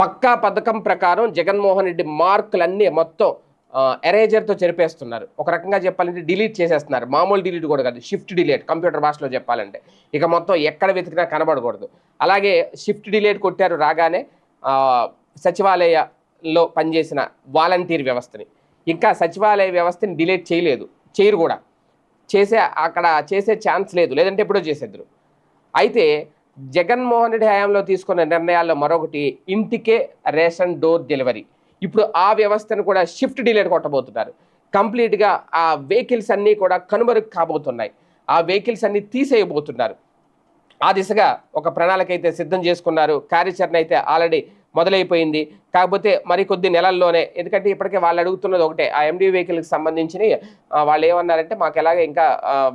పక్కా పథకం ప్రకారం జగన్మోహన్ రెడ్డి మార్కులన్నీ మొత్తం ఎరేజర్తో చెరిపేస్తున్నారు. ఒక రకంగా చెప్పాలంటే డిలీట్ చేసేస్తున్నారు. మామూలు డిలీట్ కూడా కాదు షిఫ్ట్ డిలీట్ కంప్యూటర్ భాషలో చెప్పాలంటే. ఇక మొత్తం ఎక్కడ వెతికినా కనబడకూడదు. అలాగే షిఫ్ట్ డిలీట్ కొట్టారు రాగానే సచివాలయంలో సచివాలయలో పనిచేసిన వాలంటీర్ వ్యవస్థని. ఇంకా సచివాలయ వ్యవస్థని డిలీట్ చేయలేదు చేయరు కూడా. చేసే అక్కడ చేసే ఛాన్స్ లేదు. లేదంటే ఎప్పుడో చేసేద్దరు. అయితే జగన్మోహన్ రెడ్డి హయాంలో తీసుకున్న నిర్ణయాల్లో మరొకటి ఇంటికే రేషన్ డోర్ డెలివరీ. ఇప్పుడు ఆ వ్యవస్థను కూడా షిఫ్ట్ డిలేట్ కొట్టబోతున్నారు. కంప్లీట్గా ఆ వెహికల్స్ అన్నీ కూడా కనుమరుగు కాబోతున్నాయి. ఆ వెహికల్స్ అన్నీ తీసేయబోతున్నారు. ఆ దిశగా ఒక ప్రణాళిక అయితే సిద్ధం చేసుకున్నారు. కార్యాచరణ అయితే ఆల్రెడీ మొదలైపోయింది. కాకపోతే మరికొద్ది నెలల్లోనే ఎందుకంటే ఇప్పటికే వాళ్ళు అడుగుతున్నది ఒకటే ఆ ఎండి వెహికల్కి సంబంధించి వాళ్ళు ఏమన్నారంటే మాకు ఎలాగ ఇంకా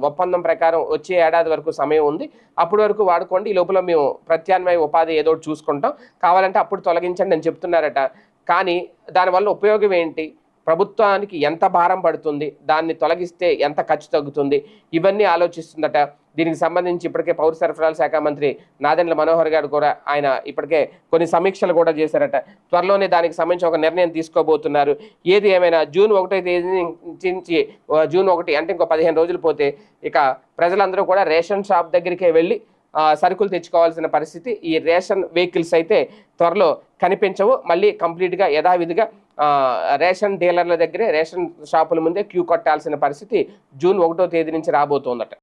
ఒప్పందం ప్రకారం వచ్చే ఏడాది వరకు సమయం ఉంది. అప్పటి వరకు వాడుకోండి ఈ లోపల మేము ప్రత్యామ్నాయ ఉపాధి ఏదో చూసుకుంటాం. కావాలంటే అప్పుడు తొలగించండి అని చెప్తున్నారట. కానీ దానివల్ల ఉపయోగం ఏంటి? ప్రభుత్వానికి ఎంత భారం పడుతుంది దాన్ని తొలగిస్తే ఎంత ఖర్చు తగ్గుతుంది ఇవన్నీ ఆలోచిస్తుందట. దీనికి సంబంధించి ఇప్పటికే పౌర సరఫరాల శాఖ మంత్రి నాదెండ్ల మనోహర్ గారు కూడా ఆయన ఇప్పటికే కొన్ని సమీక్షలు కూడా చేశారట. త్వరలోనే దానికి సంబంధించి ఒక నిర్ణయం తీసుకోబోతున్నారు. ఏది ఏమైనా జూన్ ఒకటో తేదీ నుంచి జూన్ ఒకటి అంటే ఇంకో పదిహేను రోజులు పోతే ఇక ప్రజలందరూ కూడా రేషన్ షాప్ దగ్గరికే వెళ్ళి ఆ, సరుకులు తెచ్చుకోవాల్సిన పరిస్థితి ఈ రేషన్ వెహికల్స్ అయితే త్వరలో కనిపించవు. మళ్ళీ కంప్లీట్గా యథావిధిగా రేషన్ డీలర్ల దగ్గరే రేషన్ షాపుల ముందే క్యూ కట్టాల్సిన పరిస్థితి జూన్ ఒకటో తేదీ నుంచి రాబోతోందట.